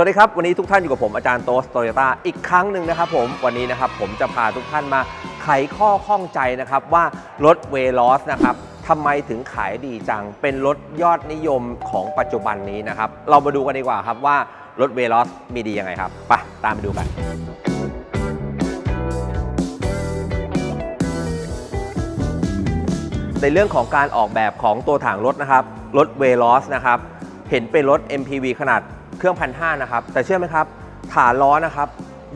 สวัสดีครับ วันนี้ทุกท่านอยู่กับผมอาจารย์โตสโตโยต้าอีกครั้งหนึ่งนะครับผมวันนี้นะครับผมจะพาทุกท่านมาไขข้อข้องใจนะครับว่ารถเวลอสนะครับทำไมถึงขายดีจัง เป็นรถยอดนิยมของปัจจุบันนี้นะครับ เรามาดูกันดีกว่าครับว่ารถเวลอสมีดียังไงครับไปตามไปดูกันในเรื่องของการออกแบบของตัวถังรถนะครับรถเวลอสนะครับเห็นเป็นรถ MPV ขนาด เครื่องพันห้านะครับ แต่เชื่อไหมครับ ฐานล้อนะครับ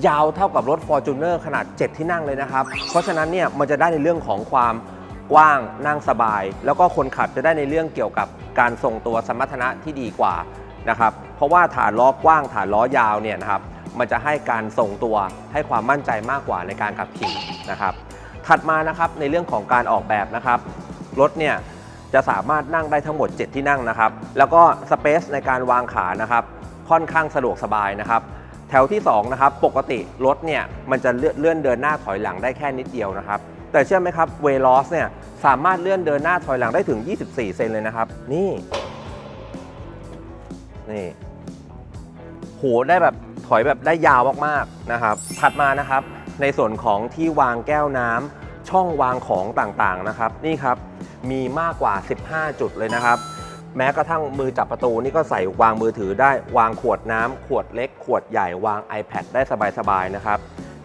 ยาวเท่ากับรถ Fortuner ขนาด 7 ที่นั่งเลยนะครับ เพราะฉะนั้นเนี่ยมันจะได้ในเรื่องของความกว้างนั่งสบาย แล้วก็คนขับจะได้ในเรื่องเกี่ยวกับการทรงตัวสมรรถนะที่ดีกว่านะครับเพราะว่าฐานล้อกว้างฐานล้อยาวเนี่ยนะครับมันจะให้การทรงตัวให้ความมั่นใจมากกว่าในการขับขี่นะครับถัดมานะครับในเรื่องของการออกแบบนะครับรถเนี่ยจะสามารถนั่งได้ทั้งหมด 7 ที่นั่งนะครับ แล้วก็สเปซในการวางขานะครับ ค่อนข้างสะดวกสบายนะครับแถวที่2นะครับปกติรถเนี่ยมันจะเลื่อนเดินหน้าถอยหลังได้แค่นิดเดียวนะครับแต่เชื่อไหมครับเวลอสเนี่ยสามารถเลื่อนเดินหน้าถอยหลังได้ถึง 24 เซนเลยนะครับ นี่ นี่โหได้แบบถอยแบบได้ยาวมากๆนะครับ ถัดมานะครับ ในส่วนของที่วางแก้วน้ำช่องวางของต่างๆนะครับ นี่ครับมีมากกว่า 15 จุดเลยนะครับ แม้กระทั่งมือจับประตูนี่ก็ใส่วางมือถือได้วางขวดน้ำขวดเล็ก ขวดใหญ่วาง iPad ได้สบายๆนะครับ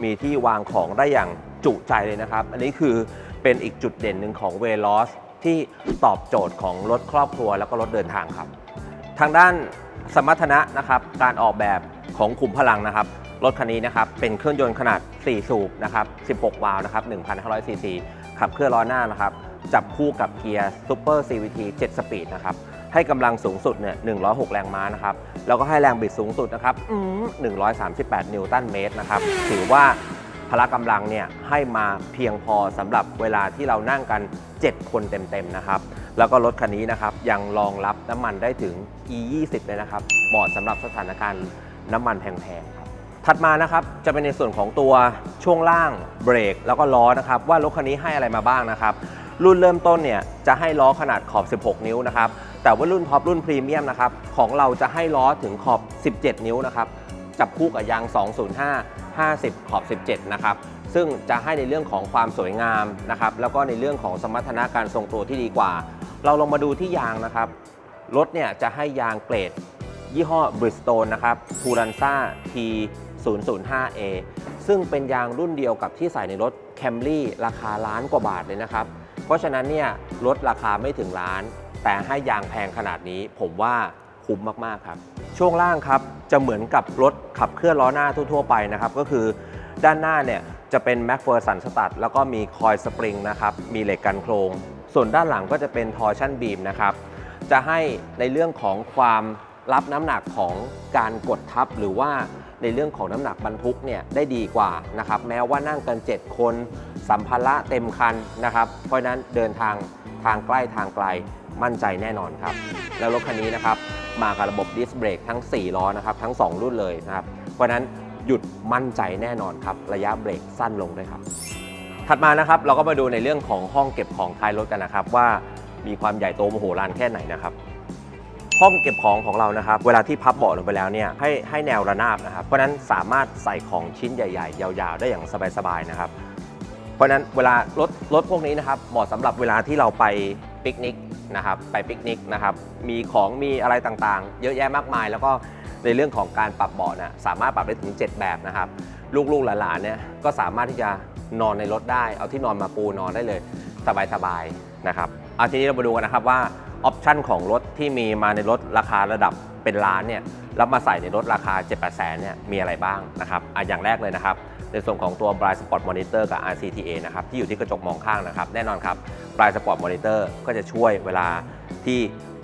มีที่วางของได้อย่างจุใจเลยนะครับ อันนี้คือเป็นอีกจุดเด่นหนึ่งของเวลอสที่ตอบโจทย์ของรถครอบครัวแล้วก็รถเดินทางครับ ทางด้านสมรรถนะนะครับ การออกแบบของขุมพลังนะครับ รถคันนี้นะครับเป็นเครื่องยนต์ขนาด 4 สูบนะครับ 16 วาล์วนะครับ 1,500ซีซีขับเคลื่อนล้อหน้านะครับ จับคู่กับเกียร์ Super CVT 7 สปีดนะครับ ให้กำลังสูงสุดเนี่ย106 แรงม้านะครับ แล้วก็ให้แรงบิดสูงสุดนะครับอืม138 นิวตันเมตรนะครับ ถือว่าพละกำลังเนี่ยให้มาเพียงพอสำหรับเวลาที่เรานั่งกัน 7 คนเต็มๆนะครับ แล้วก็รถคันนี้นะครับยังรองรับน้ำมันได้ถึง E20 เลยนะครับ เหมาะสำหรับสถานการณ์น้ำมันแพงๆครับ ถัดมานะครับจะเป็นในส่วนของตัวช่วงล่างเบรกแล้วก็ล้อนะครับ ว่ารถคันนี้ให้อะไรมาบ้างนะครับ รุ่นเริ่มต้นเนี่ยจะให้ล้อขนาดขอบ 16 นิ้วนะครับแต่ว่ารุ่นท็อปรุ่นพรีเมียมนะครับของเราจะให้ล้อถึงขอบ 17 นิ้วนะครับจับคู่กับยาง 205 50 ขอบ 17 นะครับซึ่งจะให้ในเรื่องของความสวยงามนะครับแล้วก็ในเรื่องของสมรรถนะการทรงตัวที่ดีกว่า เราลองมาดูที่ยางนะครับรถเนี่ยจะให้ยางเกรด ยี่ห้อ Bridgestone นะครับ t u r a n z a T 005A ซึ่งเป็นยางรุ่นเดียวกับที่ใส่ในรถ Camry ราคาล้านกว่าบาทเลยนะครับ เพราะฉะนั้นเนี่ยลดราคาไม่ถึงล้าน แต่ให้ยางแพงขนาดนี้ ผมว่าคุ้มมากๆครับ ช่วงล่างครับจะเหมือนกับรถขับเคลื่อนล้อหน้าทั่วๆไปนะครับ ก็คือด้านหน้าเนี่ยจะเป็น m c p h e r s o n สตัดแล้วก็มีคอยสปริงนะครับ มีเหล็กกันโครง ส่วนด้านหลังก็จะเป็นทอร์ชั่นบีมนะครับ จะให้ในเรื่องของความรับน้ำหนักของการกดทับหรือว่าในเรื่องของน้ำหนักบรรทุกเนี่ยได้ดีกว่านะครับ แม้ว่านั่งกัน 7 คน สัมภาระเต็มคันนะครับ เพราะฉะนั้นเดินทางทางใกล้ทางไกล มั่นใจแน่นอนครับ แล้วรถคันนี้นะครับมากับระบบดิสเบรกทั้ง 4 ล้อนะครับทั้ง 2 รุ่นเลยนะครับ เพราะนั้นหยุดมั่นใจแน่นอนครับ ระยะเบรกสั้นลงด้วยครับ ถัดมานะครับเราก็มาดูในเรื่องของห้องเก็บของท้ายรถกันนะครับ ว่ามีความใหญ่โตมโหฬารแค่ไหนนะครับห้องเก็บของของเรานะครับ เวลาที่พับเบาะลงไปแล้วเนี่ยให้ให้แนวระนาบนะครับ เพราะนั้นสามารถใส่ของชิ้นใหญ่ ๆ ยาวๆ ได้อย่างสบายๆนะครับ เพราะนั้นเวลารถรถพวกนี้นะครับเหมาะสำหรับเวลาที่เราไปปิกนิกนะครับไปปิกนิกนะครับมีของมีอะไรต่างๆ เยอะแยะมากมาย แล้วก็ในเรื่องของการปรับเบาะนะสามารถปรับได้ถึง 7 แบบนะครับลูกๆหลานๆเนี่ยก็สามารถที่จะนอนในรถได้ เอาที่นอนมาปูนอนได้เลยสบายๆนะครับเอาทีนี้เรามาดูกันนะครับว่าออปชันของรถที่มีมาในรถราคาระดับเป็นล้านเนี่ยแล้วมาใส่ในรถราคา 7 8แสนเนี่ยมีอะไรบ้างนะครับอะอย่างแรกเลยนะครับ ในส่วนของตัว Bright Spot Monitor กับ RCTA นะครับที่อยู่ที่กระจกมองข้างนะครับ แน่นอนครับ Bright Spot Monitor ก็จะช่วยเวลาที่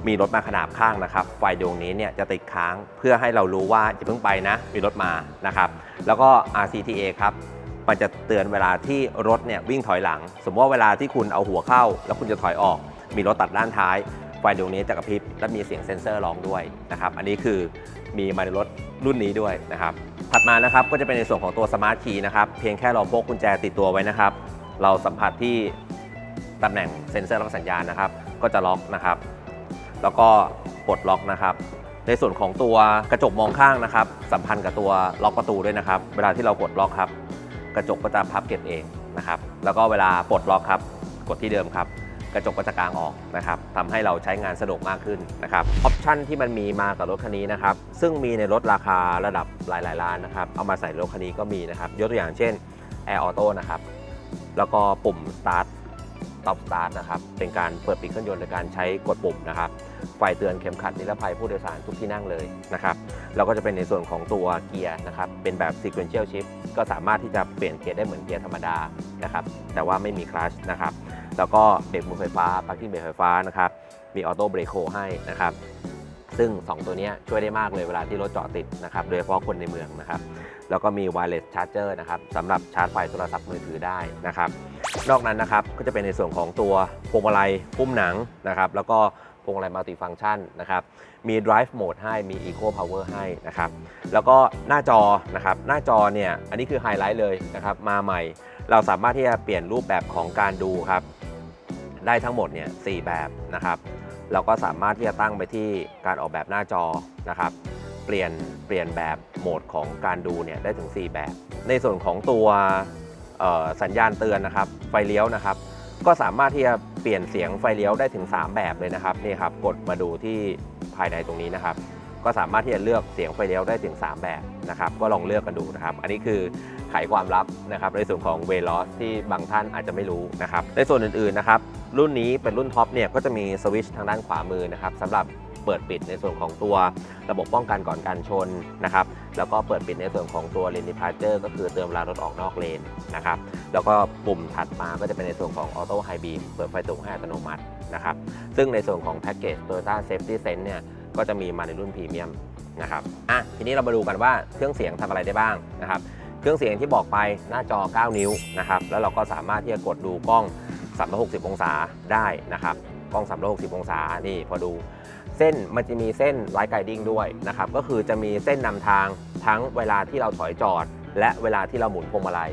มีรถมาขนาบข้างนะครับไฟดวงนี้เนี่ยจะติดค้างเพื่อให้เรารู้ว่าอย่าเพิ่งไปนะมีรถมานะครับ แล้วก็ RCTA ครับมันจะเตือนเวลาที่รถเนี่ยวิ่งถอยหลัง สมมติว่าเวลาที่คุณเอาหัวเข้า แล้วคุณจะถอยออก มีรถตัดด้านท้าย ไฟดวงนี้จะกระพริบและมีเสียงเซ็นเซอร์ร้องด้วยนะครับ อันนี้คือมีมาในรถรุ่นนี้ด้วยนะครับ ถัดมานะครับก็จะเป็นในส่วนของตัวสมาร์ทคีย์นะครับ เพียงแค่เราพกกุญแจติดตัวไว้นะครับ เราสัมผัสที่ ตำแหน่งเซ็นเซอร์รับสัญญาณนะครับ ก็จะล็อกนะครับ แล้วก็ปลดล็อกนะครับ ในส่วนของตัวกระจกมองข้างนะครับ สัมพันธ์กับตัวล็อกประตูด้วยนะครับ เวลาที่เรากดล็อกครับ กระจกก็จะพับเก็บเองนะครับ แล้วก็เวลาปลดล็อกครับ กดที่เดิมครับ กระจกก็จะกางออกนะครับทำให้เราใช้งานสะดวกมากขึ้นนะครับออปชันที่มันมีมากับรถคันนี้นะครับ ซึ่งมีในรถราคาระดับหลายๆล้านนะครับ เอามาใส่รถคันนี้ก็มีนะครับ ยกตัวอย่างเช่น Air Auto นะครับ แล้วก็ปุ่ม Start Stop Start นะครับ เป็นการเปิดปิดเครื่องยนต์โดยการใช้กดปุ่มนะครับ ไฟเตือนเข็มขัดนิรภัยผู้โดยสารทุกที่นั่งเลยนะครับแล้วก็จะเป็นในส่วนของตัวเกียร์นะครับ เป็นแบบ sequential shift ก็สามารถที่จะเปลี่ยนเกียร์ได้เหมือนเกียร์ธรรมดานะครับ แต่ว่าไม่มีคลัชนะครับ แล้วก็เบรกมือไฟฟ้าป a r k กิ้งเบรกไฟฟ้านะครับ มีออโต้เบรกโฮให้นะครับซึ่ง 2 ตัวนี้ช่วยได้มากเลยเวลาที่รถจอดติดนะครับโดยเฉพาะคนในเมืองนะครับ แล้วก็มี wireless charger นะครับสำหรับชาร์จไฟโทรศัพท์มือถือได้นะครับ นอกนั้นนะครับก็จะเป็นในส่วนของตัวพวงมาลัยพุ่มหนังนะครับแล้วก็พวงมาลัยมัลติฟัง c t ชันนะครับมี drive mode ให้มี eco power ให้นะครับแล้วก็หน้าจอนะครับหน้าจอเนี่ยอันนี้คือไฮไลท์เลยนะครับมาใหม่ เราสามารถที่จะเปลี่ยนรูปแบบของการดูครับได้ทั้งหมดเนี่ยสแบบนะครับเราก็สามารถที่จะตั้งไปที่การออกแบบหน้าจอนะครับเปลี่ยนเปลี่ยนแบบโหมดของการดูเนี่ยได้ถึง 4 แบบ ในส่วนของตัว สัญญาณเตือนนะครับ ไฟเลี้ยวนะครับ ก็สามารถที่จะเปลี่ยนเสียงไฟเลี้ยวได้ถึง 3 แบบเลยนะครับนี่ครับกดมาดูที่ภายในตรงนี้นะครับ ก็สามารถที่จะเลือกเสียงไฟเลี้ยวได้ถึง 3 แบบนะครับ ก็ลองเลือกกันดูนะครับ อันนี้คือไขความลับนะครับ ในส่วนของเวลอสที่บางท่านอาจจะไม่รู้นะครับ ในส่วนอื่นๆนะครับรุ่นนี้เป็นรุ่นท็อปเนี่ยก็จะมีสวิตช์ทางด้านขวามือนะครับสำหรับ เปิดปิดในส่วนของตัวระบบป้องกันก่อนการชนนะครับแล้วก็เปิดปิดในส่วนของตัวเลน d ิพาร์เจอร์ก็คือเติมเวลารถออกนอกเลนนะครับแล้วก็ปุ่มถัดมาก็จะเป็นในส่วนของออโต้ไฮบีมเปิดไฟสูงให้อัตโนมัตินะครับซึ่งในส่วนของแพ็กเกจ Toyota Safety Sense เนี่ยก็จะมีมาในรุ่นพรีเมียมนะครับอะทีนี้เรามาดูกันว่าเครื่องเสียงทำอะไรได้บ้างนะครับเครื่องเสียงที่บอกไปหน้าจอ 9 นิ้วนะครับแล้วเราก็สามารถที่จะกดดูกล้อง 360 องศาได้นะครับกล้อง 360 องศานี่พอดู เส้นมันจะมีเส้นไลท์ไกดิ้งด้วยนะครับก็คือจะมีเส้นนำทางทั้งเวลาที่เราถอยจอด และเวลาที่เราหมุนพวงมาลัย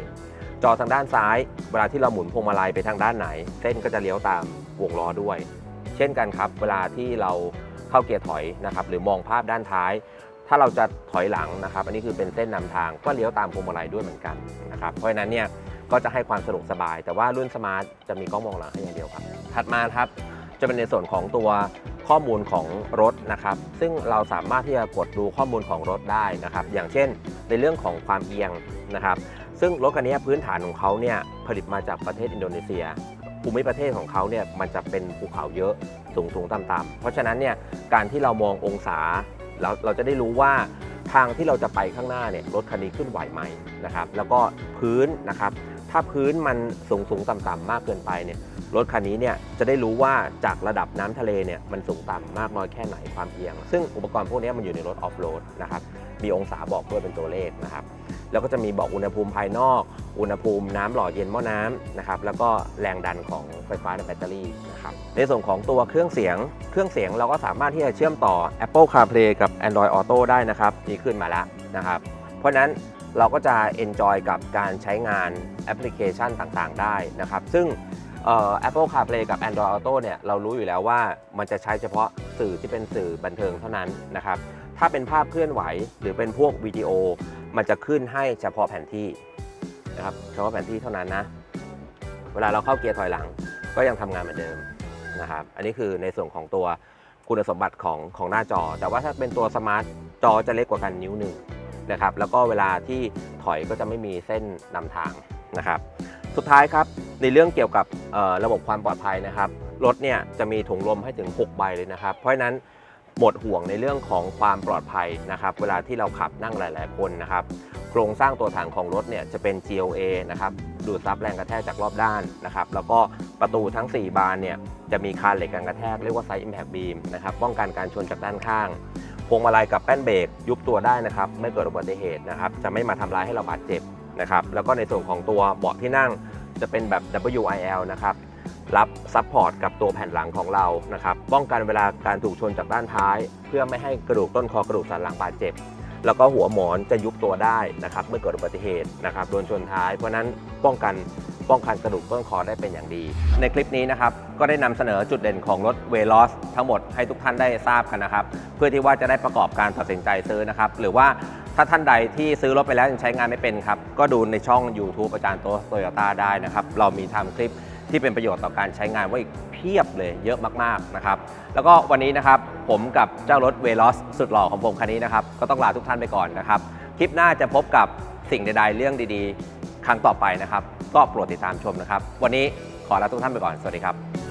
จอทางด้านซ้าย เวลาที่เราหมุนพวงมาลัยไปทางด้านไหน เส้นก็จะเลี้ยวตามวงล้อด้วย เช่นกันครับ เวลาที่เราเข้าเกียร์ถอยนะครับหรือมองภาพด้านท้าย ถ้าเราจะถอยหลังนะครับ อันนี้คือเป็นเส้นนำทางก็เลี้ยวตามพวงมาลัยด้วยเหมือนกันนะครับเพราะฉะนั้นเนี่ยก็จะให้ความสะดวกสบาย แต่ว่ารุ่นสมาร์ทจะมีกล้องมองหลังให้อย่างเดียวครับถัดมาครับจะเป็นในส่วนของตัว ข้อมูลของรถนะครับ ซึ่งเราสามารถที่จะกดดูข้อมูลของรถได้นะครับ อย่างเช่น ในเรื่องของความเอียงนะครับ ซึ่งรถคันนี้พื้นฐานของเขาเนี่ยผลิตมาจากประเทศอินโดนีเซียภูมิประเทศของเขาเนี่ยมันจะเป็นภูเขาเยอะสูงสูงต่ำต่ำเพราะฉะนั้นเนี่ยการที่เรามององศาแล้วเราจะได้รู้ว่าทางที่เราจะไปข้างหน้าเนี่ยรถคันนี้ขึ้นไหวไหมนะครับ แล้วก็พื้นนะครับ ถ้าพื้นมันสูงสูงต่ำต่ำมากเกินไปเนี่ย รถคันนี้เนี่ยจะได้รู้ว่าจากระดับน้ำทะเลเนี่ยมันสูงต่ำมากน้อยแค่ไหนความเอียง ซึ่งอุปกรณ์พวกนี้มันอยู่ในรถออฟโรดนะครับมีองศาบอกด้วยเป็นตัวเลขนะครับแล้วก็จะมีบอกอุณหภูมิภายนอก อุณหภูมิน้ำหล่อเย็นหม้อน้ำนะครับแล้วก็แรงดันของไฟฟ้าในแบตเตอรี่นะครับในส่วนของตัวเครื่องเสียง เครื่องเสียงเราก็สามารถที่จะเชื่อมต่อ Apple CarPlay กับ Android Auto ได้นะครับนี่ขึ้นมาแล้วนะครับเพราะนั้นเราก็จะ enjoy กับการใช้งานแอปพลิเคชันต่างๆ ได้นะครับ ซึ่ง Apple CarPlay กับ Android Auto เนี่ยเรารู้อยู่แล้วว่ามันจะใช้เฉพาะสื่อที่เป็นสื่อบันเทิงเท่านั้นนะครับ ถ้าเป็นภาพเคลื่อนไหวหรือเป็นพวกวิดีโอ มันจะขึ้นให้เฉพาะแผนที่นะครับเฉพาะแผนที่เท่านั้นนะ เวลาเราเข้าเกียร์ถอยหลังก็ยังทำงานเหมือนเดิมนะครับ อันนี้คือในส่วนของตัวคุณสมบัติของของหน้าจอ แต่ว่าถ้าเป็นตัวสมาร์ทจอจะเล็กกว่ากันนิ้วหนึ่งนะครับ แล้วก็เวลาที่ถอยก็จะไม่มีเส้นนำทางนะครับ สุดท้ายครับ ในเรื่องเกี่ยวกับระบบความปลอดภัยนะครับรถเนี่ยจะมีถุงลมให้ถึง 6 ใบเลยนะครับ เพราะฉะนั้นหมดห่วงในเรื่องของความปลอดภัยนะครับ เวลาที่เราขับนั่งหลาย ๆ คนนะครับ โครงสร้างตัวถังของรถเนี่ยจะเป็น GOA นะครับดูดซับแรงกระแทกจากรอบด้านนะครับ แล้วก็ประตูทั้ง 4 บานเนี่ยจะมีคานเหล็กกันกระแทกเรียกว่าไซส์ Impact Beam นะครับป้องกันการชนจากด้านข้างพวงมาลัยกับแป้นเบรกยุบตัวได้นะครับ ไม่เกิดอุบัติเหตุนะครับ จะไม่มาทำร้ายให้เราบาดเจ็บนะครับ แล้วก็ในส่วนของตัวเบาะที่นั่ง จะเป็นแบบ WIL นะครับ รับซัพพอร์ตกับตัวแผ่นหลังของเรานะครับ ป้องกันเวลาการถูกชนจากด้านท้าย เพื่อไม่ให้กระดูกต้นคอกระดูกสันหลังบาดเจ็บ แล้วก็หัวหมอนจะยุบตัวได้นะครับ เมื่อเกิดอุบัติเหตุนะครับโดนชนท้าย เพราะนั้นป้องกันป้องกันกระดูกต้นคอได้เป็นอย่างดี ในคลิปนี้นะครับก็ได้นำเสนอจุดเด่นของรถเวล o สทั้งหมดให้ทุกท่านได้ทราบกันนะครับ เพื่อที่ว่าจะได้ประกอบการตัดสินใจซื้อนะครับ หรือว่า ถ้าท่านใดที่ซื้อรถไปแล้วยังใช้งานไม่เป็นครับ ก็ดูในช่อง YouTube อาจารย์โตโตโยต้าได้นะครับ เรามีทำคลิปที่เป็นประโยชน์ต่อการใช้งานไว้อีกเพียบเลยเยอะมากๆนะครับ แล้วก็วันนี้นะครับผมกับเจ้ารถเวล o สสุดหล่อของผมคันนี้นะครับ ก็ต้องลาทุกท่านไปก่อนนะครับ คลิปหน้าจะพบกับสิ่งใดๆเรื่องดีๆ ครั้งต่อไปนะครับ ก็โปรดติดตามชมนะครับ วันนี้ขอลาทุกท่านไปก่อน สวัสดีครับ